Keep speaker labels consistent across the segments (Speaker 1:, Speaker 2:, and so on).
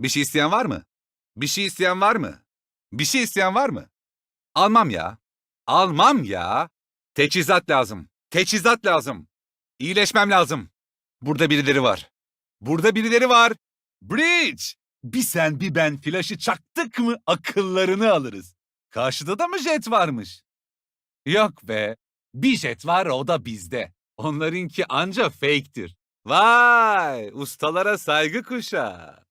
Speaker 1: Bir şey isteyen var mı? Bir şey isteyen var mı? Bir şey isteyen var mı? Almam ya. Almam ya. Teçhizat lazım. Teçhizat lazım. İyileşmem lazım. Burada birileri var. Burada birileri var. Bridge! Bir sen bir ben flaşı çaktık mı akıllarını alırız. Karşıda da mı jet varmış? Yok be. Bir jet var o da bizde. Onlarınki anca fake'tir. Vay! Ustalara saygı kuşağı.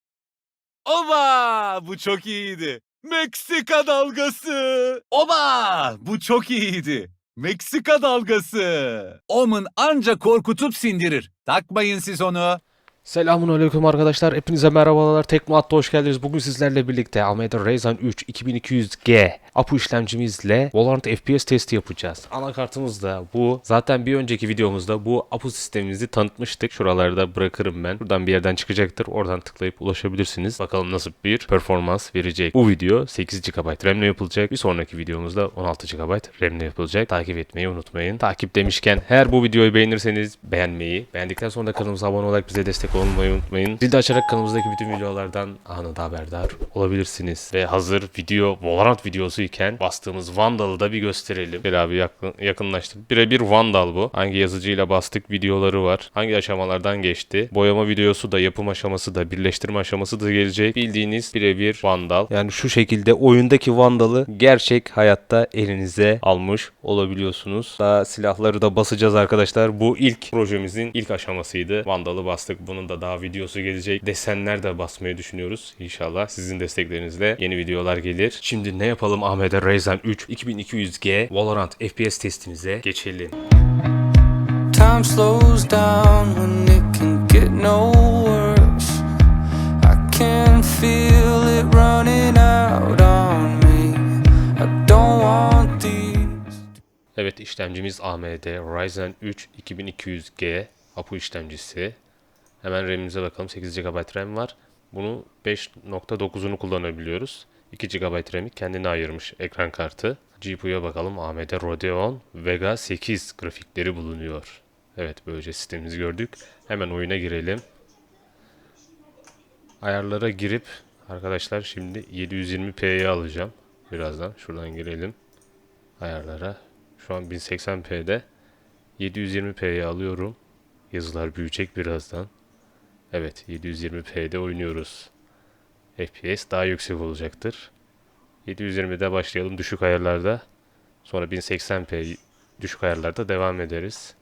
Speaker 1: Oba! Bu çok iyiydi. Meksika dalgası. Oba! Bu çok iyiydi. Meksika dalgası. Omen anca korkutup sindirir. Takmayın siz onu.
Speaker 2: Selamun aleyküm arkadaşlar. Hepinize merhabalar. Tekno At'ta hoş geldiniz. Bugün sizlerle birlikte AMD Ryzen 3 2200G APU işlemcimizle Valorant FPS testi yapacağız. Anakartımız da bu. Zaten bir önceki videomuzda bu APU sistemimizi tanıtmıştık. Şuralarda bırakırım ben. Buradan bir yerden çıkacaktır. Oradan tıklayıp ulaşabilirsiniz. Bakalım nasıl bir performans verecek. Bu video 8 GB RAM ile yapılacak. Bir sonraki videomuzda 16 GB RAM ile yapılacak. Takip etmeyi unutmayın. Takip demişken eğer bu videoyu beğenirseniz beğenmeyi, beğendikten sonra da kanalımıza abone olarak bize destek olmayı unutmayın. Zil de açarak kanalımızdaki bütün videolardan anında haberdar olabilirsiniz. Ve hazır video, Valorant videosu iken bastığımız Vandal'ı da bir gösterelim. Bir abi yakın, yakınlaştık. Birebir Vandal bu. Hangi yazıcıyla bastık videoları var. Hangi aşamalardan geçti. Boyama videosu da, yapım aşaması da, birleştirme aşaması da gelecek. Bildiğiniz birebir Vandal. Yani şu şekilde oyundaki Vandal'ı gerçek hayatta elinize almış olabiliyorsunuz. Daha silahları da basacağız arkadaşlar. Bu ilk projemizin ilk aşamasıydı. Vandal'ı bastık. Bunun da daha videosu gelecek. Desenler de basmayı düşünüyoruz. İnşallah sizin desteklerinizle yeni videolar gelir. Şimdi ne yapalım AMD Ryzen 3 2200G Valorant FPS testimize geçelim.
Speaker 3: Time slows down when it can get no worse. I can feel it running out on me. I don't want these.
Speaker 2: Evet işlemcimiz AMD Ryzen 3 2200G APU işlemcisi. Hemen RAM'imize bakalım. 8 GB RAM var. Bunu 5.9'unu kullanabiliyoruz. 2 GB RAM'i kendine ayırmış ekran kartı. GPU'ya bakalım. AMD Radeon Vega 8 grafikleri bulunuyor. Evet böylece sistemimizi gördük. Hemen oyuna girelim. Ayarlara girip arkadaşlar şimdi 720p'ye alacağım. Birazdan şuradan girelim. Ayarlara. Şu an 1080p'de. 720p'ye alıyorum. Yazılar büyüyecek birazdan. Evet 720p'de oynuyoruz. FPS daha yüksek olacaktır. 720'de başlayalım düşük ayarlarda. Sonra 1080p düşük ayarlarda devam ederiz.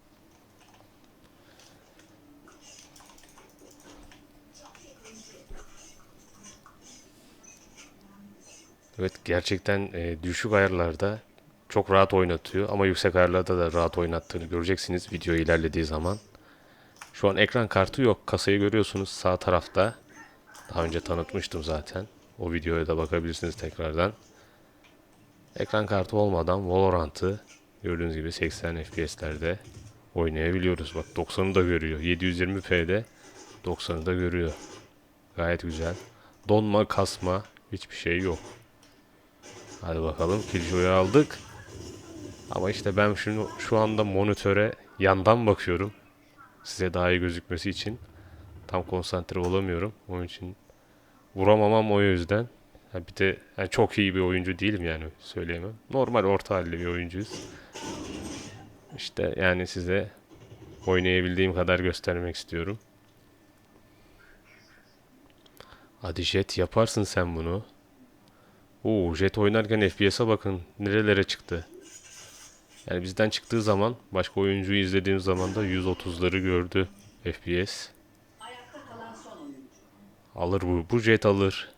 Speaker 2: Evet gerçekten e, düşük ayarlarda çok rahat oynatıyor ama yüksek ayarlarda da rahat oynattığını göreceksiniz video ilerlediği zaman. Şu an ekran kartı yok. Kasayı görüyorsunuz sağ tarafta. Daha önce tanıtmıştım zaten. O videoya da bakabilirsiniz tekrardan. Ekran kartı olmadan Valorant'ı gördüğünüz gibi 80 FPS'lerde oynayabiliyoruz. Bak 90'ı da görüyor. 720p'de 90'ı da görüyor. Gayet güzel. Donma, kasma hiçbir şey yok. Hadi bakalım Killjoy'u aldık. Ama işte ben şunu şu anda monitöre yandan bakıyorum. Size daha iyi gözükmesi için. Tam konsantre olamıyorum. Onun için vuramamam o yüzden. Ha bir de yani çok iyi bir oyuncu değilim yani söyleyemem. Normal orta halli bir oyuncuyuz. İşte yani size oynayabildiğim kadar göstermek istiyorum. Hadi Jet yaparsın sen bunu. Oo Jet oynarken FPS'e bakın nerelere çıktı. Yani bizden çıktığı zaman başka oyuncuyu izlediğim zaman da 130'ları gördü FPS. Alır bu. Bu Jet alır.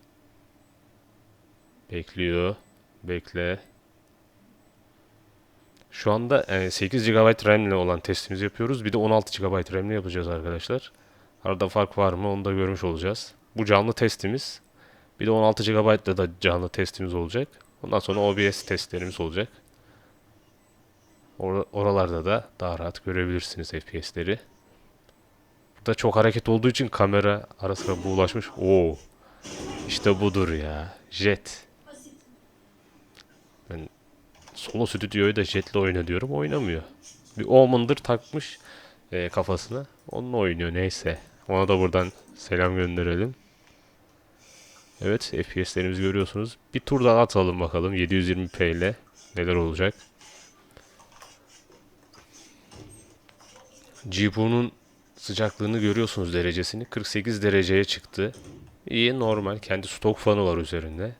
Speaker 2: Bekliyor. Bekle. Şu anda e, 8 GB RAM ile olan testimizi yapıyoruz. Bir de 16 GB RAM ile yapacağız arkadaşlar. Arada fark var mı onu da görmüş olacağız. Bu canlı testimiz. Bir de 16 GB ile da canlı testimiz olacak. Ondan sonra OBS testlerimiz olacak. Or- oralarda da daha rahat görebilirsiniz FPS'leri. Burada çok hareket olduğu için kamera ara sıra buğulaşmış. Oo. İşte budur ya. Jet. Ben solo stüdyoyu da jetle oyna diyorum. Oynamıyor. Bir Omen'dır takmış e, kafasına. Onunla oynuyor neyse. Ona da buradan selam gönderelim. Evet FPS'lerimizi görüyorsunuz. Bir tur daha atalım bakalım 720p ile neler olacak. GPU'nun sıcaklığını görüyorsunuz derecesini. 48 dereceye çıktı. İyi normal. Kendi stok fanı var üzerinde.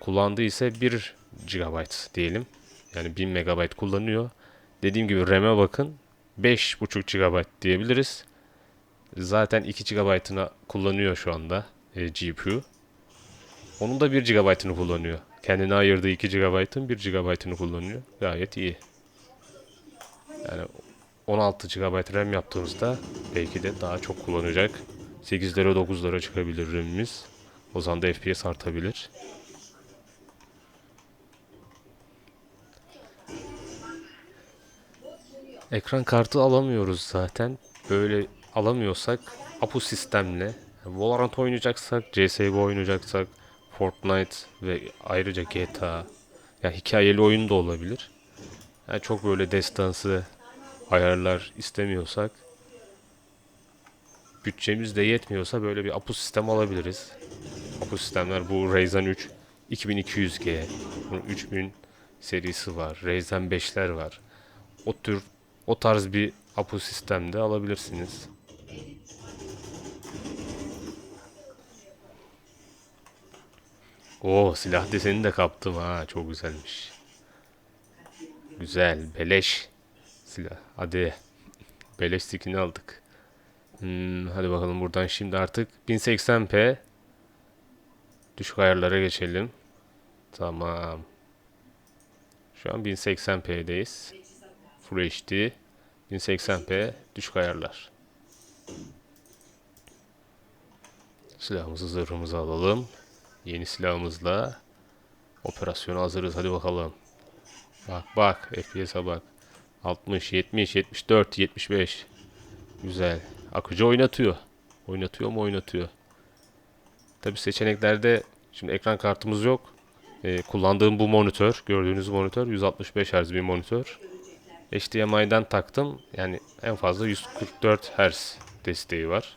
Speaker 2: Kullandığı ise 1 GB diyelim. Yani 1000 MB kullanıyor. Dediğim gibi RAM'e bakın. 5.5 GB diyebiliriz. Zaten 2 GB'ını kullanıyor şu anda e, GPU. Onun da 1 GB'ını kullanıyor. Kendine ayırdığı 2 GB'ın 1 GB'ını kullanıyor. Gayet iyi. Yani 16 GB RAM yaptığımızda belki de daha çok kullanacak. 8'lere 9'lara çıkabilir RAM'imiz. O zaman da FPS artabilir. Ekran kartı alamıyoruz zaten. Böyle alamıyorsak Apu sistemle Valorant oynayacaksak, CSGO oynayacaksak, Fortnite ve ayrıca GTA ya hikayeli oyun da olabilir. Yani çok böyle destansı ayarlar istemiyorsak bütçemiz de yetmiyorsa böyle bir Apu sistem alabiliriz. Apu sistemler bu Ryzen 3 2200G, bunun 3000 serisi var, Ryzen 5'ler var. O tür o tarz bir Apu sistemde alabilirsiniz. Oo silah deseni de kaptım ha çok güzelmiş. Güzel beleş silah. Hadi beleş skin'i aldık. Hmm, hadi bakalım buradan şimdi artık 1080p düşük ayarlara geçelim. Tamam. Şu an 1080p'deyiz. Full HD 1080p düşük ayarlar. Silahımızı zırhımızı alalım. Yeni silahımızla operasyona hazırız. Hadi bakalım. Bak bak FPS'e bak. 60, 70, 74, 75. Güzel. Akıcı oynatıyor. Oynatıyor mu oynatıyor. Tabi seçeneklerde şimdi ekran kartımız yok. Ee, kullandığım bu monitör, gördüğünüz monitör 165 Hz bir monitör. HDMI'den taktım. Yani en fazla 144 Hz desteği var.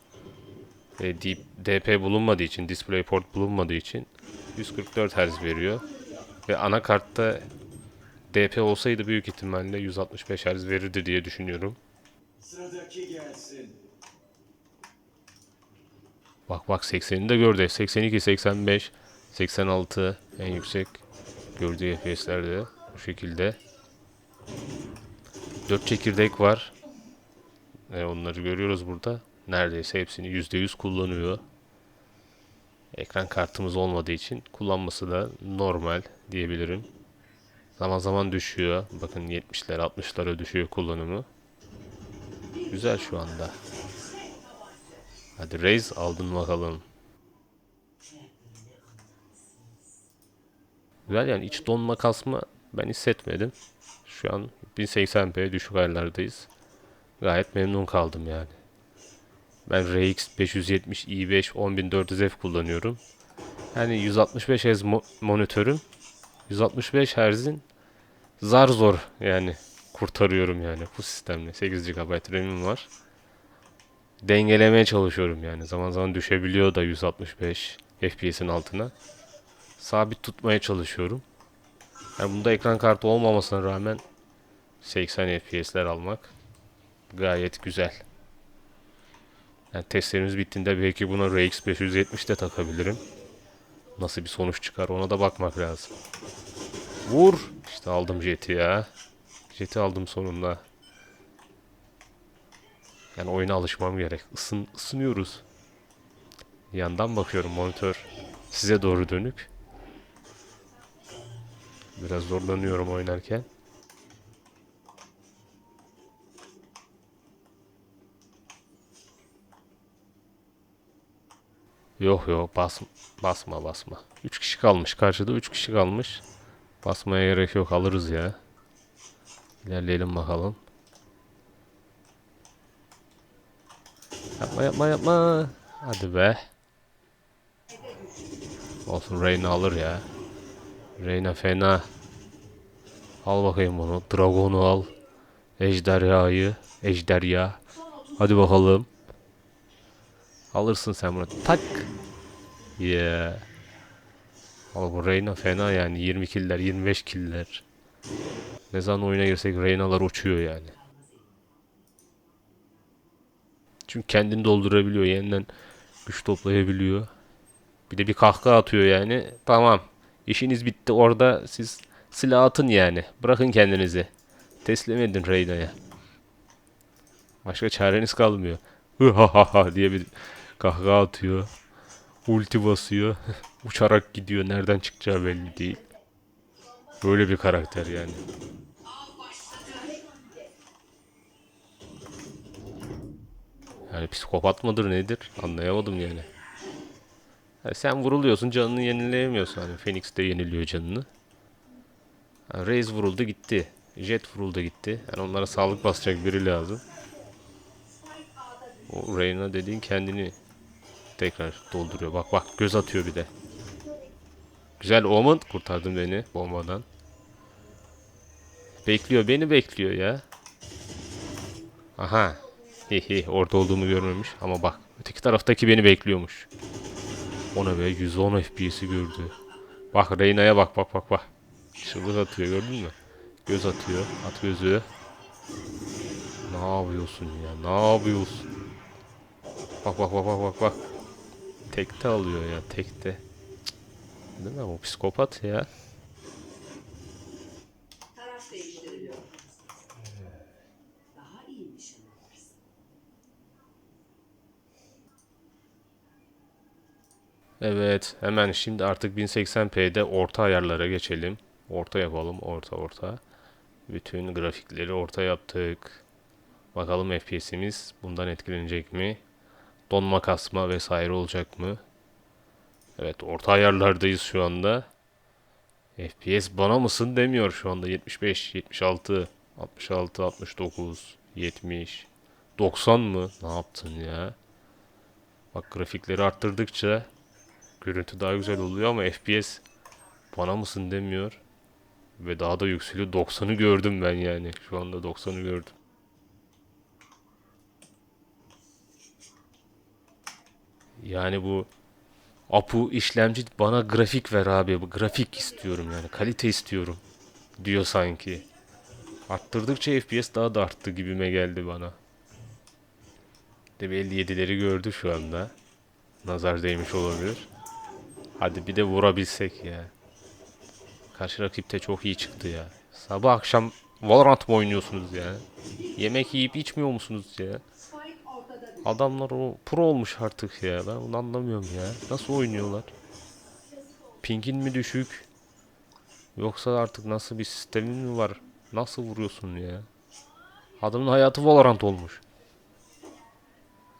Speaker 2: E, D- DP bulunmadığı için, DisplayPort bulunmadığı için 144 Hz veriyor. Ve anakartta DP olsaydı büyük ihtimalle 165 Hz verirdi diye düşünüyorum.
Speaker 4: Sıradaki gelsin.
Speaker 2: Bak bak 80'ini de gördü. 82, 85, 86 en yüksek gördüğü FPS'lerde bu şekilde. 4 çekirdek var. E, onları görüyoruz burada. Neredeyse hepsini %100 kullanıyor. Ekran kartımız olmadığı için kullanması da normal diyebilirim. Zaman zaman düşüyor. Bakın 70'lere 60'lara düşüyor kullanımı. Güzel şu anda. Hadi Raze aldın bakalım. Güzel yani hiç donma kasma ben hissetmedim. Şu an 1080p düşük ayarlardayız. Gayet memnun kaldım yani. Ben RX 570 i5 10400F kullanıyorum. Yani 165 Hz mo- monitörüm 165 Hz'in zar zor yani kurtarıyorum yani bu sistemle. 8 GB RAM'im var dengelemeye çalışıyorum yani. Zaman zaman düşebiliyor da 165 FPS'in altına. Sabit tutmaya çalışıyorum. Yani bunda ekran kartı olmamasına rağmen 80 FPS'ler almak gayet güzel. Yani testlerimiz bittiğinde belki buna RX 570 de takabilirim. Nasıl bir sonuç çıkar ona da bakmak lazım. Vur! Aldım jeti ya. Jeti aldım sonunda. Yani oyuna alışmam gerek. Isın, ısınıyoruz. Yandan bakıyorum monitör size doğru dönük. Biraz zorlanıyorum oynarken. Yok yok bas, basma basma. 3 kişi kalmış. Karşıda 3 kişi kalmış. Basmaya gerek yok alırız ya. İlerleyelim bakalım. Yapma yapma yapma. Hadi be. Olsun Reyna alır ya. Reyna fena. Al bakayım bunu. Dragon'u al. Ejderhayı. Ejderya. Hadi bakalım. Alırsın sen bunu. Tak. Yeah. Ama bu Reyna fena yani 20 killer 25 killer. Ne zaman oyuna girsek Reyna'lar uçuyor yani. Çünkü kendini doldurabiliyor yeniden güç toplayabiliyor. Bir de bir kahkaha atıyor yani. Tamam. İşiniz bitti orada siz silah atın yani. Bırakın kendinizi. Teslim edin Reyna'ya. Başka çareniz kalmıyor. Hı ha ha ha diye bir kahkaha atıyor. Ulti basıyor. Uçarak gidiyor. Nereden çıkacağı belli değil. Böyle bir karakter yani. Yani psikopat mıdır nedir? Anlayamadım yani. Yani sen vuruluyorsun canını yenileyemiyorsun. Hani Phoenix de yeniliyor canını. Yani Raze vuruldu gitti. Jet vuruldu gitti. Yani onlara sağlık basacak biri lazım. O Reyna dediğin kendini tekrar dolduruyor. Bak bak göz atıyor bir de. Güzel Omen kurtardın beni bombadan. Bekliyor beni bekliyor ya. Aha. Hihi orada olduğumu görmemiş ama bak öteki taraftaki beni bekliyormuş. Ona be 110 FPS'i gördü. Bak Reyna'ya bak bak bak bak. Çığlık atıyor gördün mü? Göz atıyor. At gözü. Ne yapıyorsun ya? Ne yapıyorsun? Bak bak bak bak bak bak. Tekte alıyor ya tekte. Cık. Değil mi? O psikopat ya. Evet, hemen şimdi artık 1080p'de orta ayarlara geçelim. Orta yapalım, orta orta. Bütün grafikleri orta yaptık. Bakalım FPS'imiz bundan etkilenecek mi? Donma kasma vesaire olacak mı? Evet, orta ayarlardayız şu anda. FPS bana mısın demiyor şu anda. 75, 76, 66, 69, 70, 90 mı? Ne yaptın ya? Bak grafikleri arttırdıkça Görüntü daha güzel oluyor ama FPS bana mısın demiyor. Ve daha da yükseliyor. 90'ı gördüm ben yani. Şu anda 90'ı gördüm. Yani bu Apu işlemci bana grafik ver abi. Grafik istiyorum yani. Kalite istiyorum. Diyor sanki. Arttırdıkça FPS daha da arttı gibime geldi bana. De 57'leri gördü şu anda. Nazar değmiş olabilir. Hadi bir de vurabilsek ya. Karşı rakip de çok iyi çıktı ya. Sabah akşam Valorant mı oynuyorsunuz ya? Yemek yiyip içmiyor musunuz ya? Adamlar o pro olmuş artık ya. Ben onu anlamıyorum ya. Nasıl oynuyorlar? Pingin mi düşük? Yoksa artık nasıl bir sistemin mi var? Nasıl vuruyorsun ya? Adamın hayatı Valorant olmuş.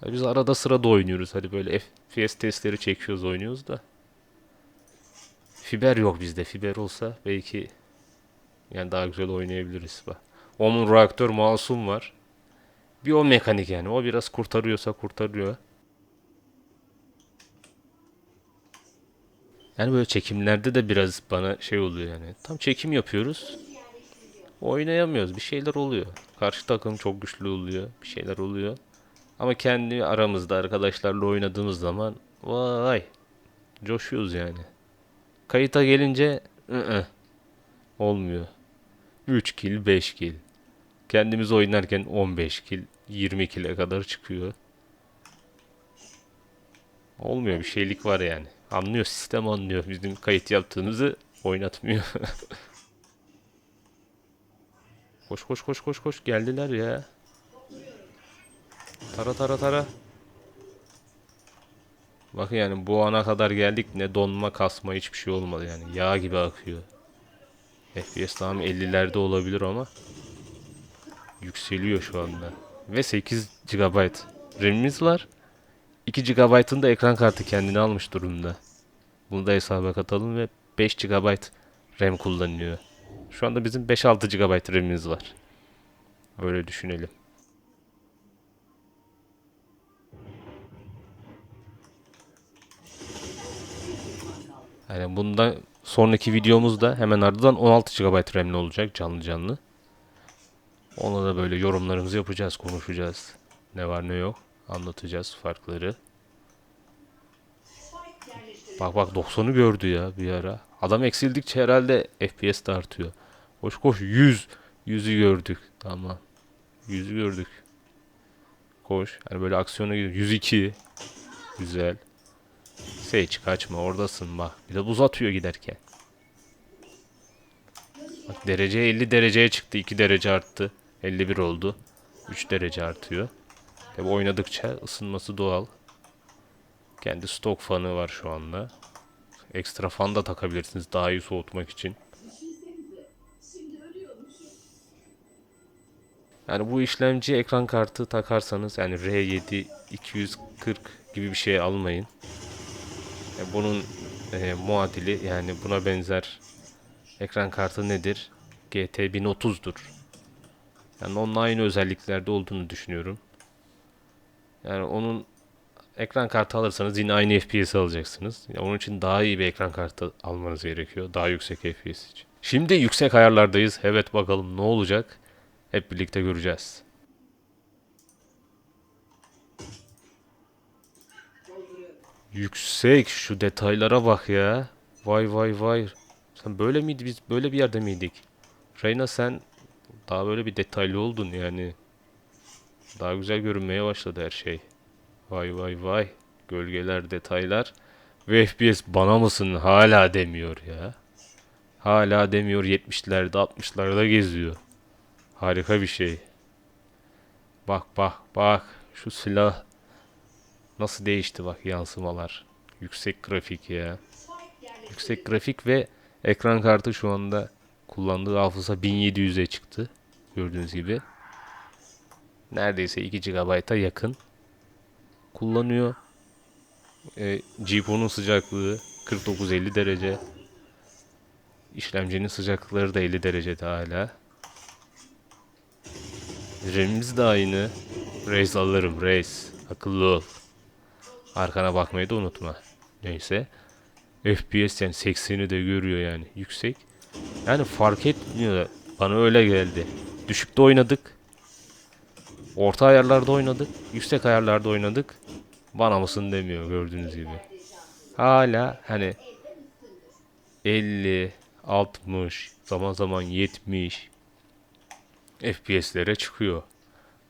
Speaker 2: Ya biz arada sırada oynuyoruz. Hadi böyle FPS testleri çekiyoruz oynuyoruz da. Fiber yok bizde. Fiber olsa belki yani daha güzel oynayabiliriz. Bak. Omun reaktör masum var. Bir o mekanik yani. O biraz kurtarıyorsa kurtarıyor. Yani böyle çekimlerde de biraz bana şey oluyor yani. Tam çekim yapıyoruz. Oynayamıyoruz. Bir şeyler oluyor. Karşı takım çok güçlü oluyor. Bir şeyler oluyor. Ama kendi aramızda arkadaşlarla oynadığımız zaman vay coşuyoruz yani. Kayıta gelince ı-ı, olmuyor. 3 kill 5 kill. Kendimiz oynarken 15 kill 20 kill'e kadar çıkıyor. Olmuyor bir şeylik var yani. Anlıyor sistem anlıyor. Bizim kayıt yaptığımızı oynatmıyor. koş koş koş koş koş geldiler ya. Tara tara tara. Bak yani bu ana kadar geldik ne donma kasma hiçbir şey olmadı yani. Yağ gibi akıyor. FPS tamam 50'lerde olabilir ama yükseliyor şu anda. Ve 8 GB RAM'imiz var. 2 GB'ın da ekran kartı kendini almış durumda. Bunu da hesaba katalım ve 5 GB RAM kullanıyor. Şu anda bizim 5-6 GB RAM'imiz var. Öyle düşünelim. Yani bundan sonraki videomuzda hemen ardından 16 GB RAM'li olacak canlı canlı. Ona da böyle yorumlarımızı yapacağız, konuşacağız. Ne var ne yok anlatacağız farkları. Bak bak 90'ı gördü ya bir ara. Adam eksildikçe herhalde FPS de artıyor. Koş koş 100. 100'ü gördük. Tamam. 100'ü gördük. Koş. Hani böyle aksiyona gidiyor. 102. Güzel. Sage kaçma oradasın bak. Bir de buz atıyor giderken. Bak derece 50 dereceye çıktı. 2 derece arttı. 51 oldu. 3 derece artıyor. Tabi oynadıkça ısınması doğal. Kendi stok fanı var şu anda. Ekstra fan da takabilirsiniz daha iyi soğutmak için. Yani bu işlemci ekran kartı takarsanız yani R7 240 gibi bir şey almayın. E, bunun e, muadili yani buna benzer ekran kartı nedir? GT 1030'dur. Yani onun aynı özelliklerde olduğunu düşünüyorum. Yani onun ekran kartı alırsanız yine aynı FPS alacaksınız. Yani onun için daha iyi bir ekran kartı almanız gerekiyor. Daha yüksek FPS için. Şimdi yüksek ayarlardayız. Evet bakalım ne olacak? Hep birlikte göreceğiz. Yüksek şu detaylara bak ya. Vay vay vay. Sen böyle miydi biz böyle bir yerde miydik? Reyna sen daha böyle bir detaylı oldun yani. Daha güzel görünmeye başladı her şey. Vay vay vay. Gölgeler, detaylar. Ve FPS bana mısın hala demiyor ya. Hala demiyor 70'lerde 60'larda geziyor. Harika bir şey. Bak bak bak. Şu silah nasıl değişti bak yansımalar. Yüksek grafik ya. Yüksek grafik ve ekran kartı şu anda kullandığı hafıza 1700'e çıktı. Gördüğünüz gibi. Neredeyse 2 GB'a yakın kullanıyor. E, GPU'nun sıcaklığı 49-50 derece. İşlemcinin sıcaklıkları da 50 derecede hala. RAM'imiz de aynı. Raze alırım Raze. Akıllı ol. Arkana bakmayı da unutma. Neyse. FPS yani 80'i de görüyor yani. Yüksek. Yani fark etmiyor. Bana öyle geldi. Düşükte oynadık. Orta ayarlarda oynadık. Yüksek ayarlarda oynadık. Bana mısın demiyor gördüğünüz gibi. Hala hani 50, 60, zaman zaman 70 FPS'lere çıkıyor.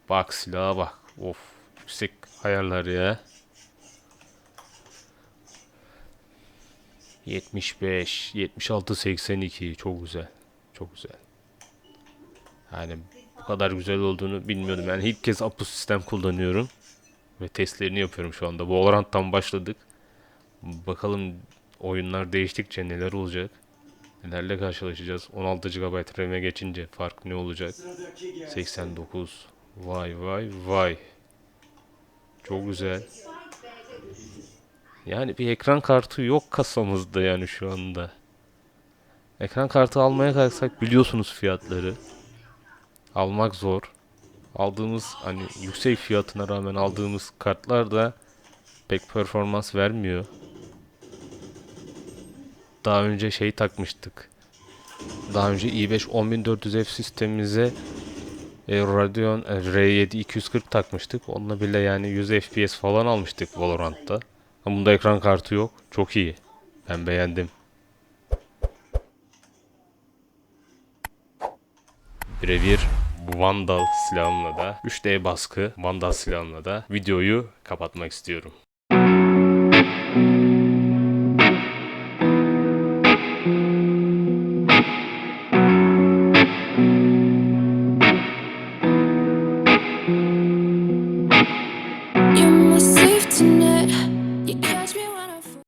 Speaker 2: Bak silaha bak. Of yüksek ayarlar ya. 75, 76, 82 çok güzel. Çok güzel. Yani bu kadar güzel olduğunu bilmiyordum. Yani ilk kez Apu sistem kullanıyorum. Ve testlerini yapıyorum şu anda. Valorant'tan başladık. Bakalım oyunlar değiştikçe neler olacak. Nelerle karşılaşacağız. 16 GB RAM'e geçince fark ne olacak?
Speaker 4: Sıradaki gelsin.
Speaker 2: 89. Vay vay vay. Çok güzel. Yani bir ekran kartı yok kasamızda yani şu anda. Ekran kartı almaya kalksak biliyorsunuz fiyatları. Almak zor. Aldığımız hani yüksek fiyatına rağmen aldığımız kartlar da pek performans vermiyor. Daha önce şey takmıştık. Daha önce i5 10400F sistemimize e, Radeon e, R7 240 takmıştık. Onunla bile yani 100 FPS falan almıştık Valorant'ta. Ama bunda ekran kartı yok. Çok iyi. Ben beğendim. Birebir Vandal silahımla da 3D baskı Vandal silahımla da videoyu kapatmak istiyorum.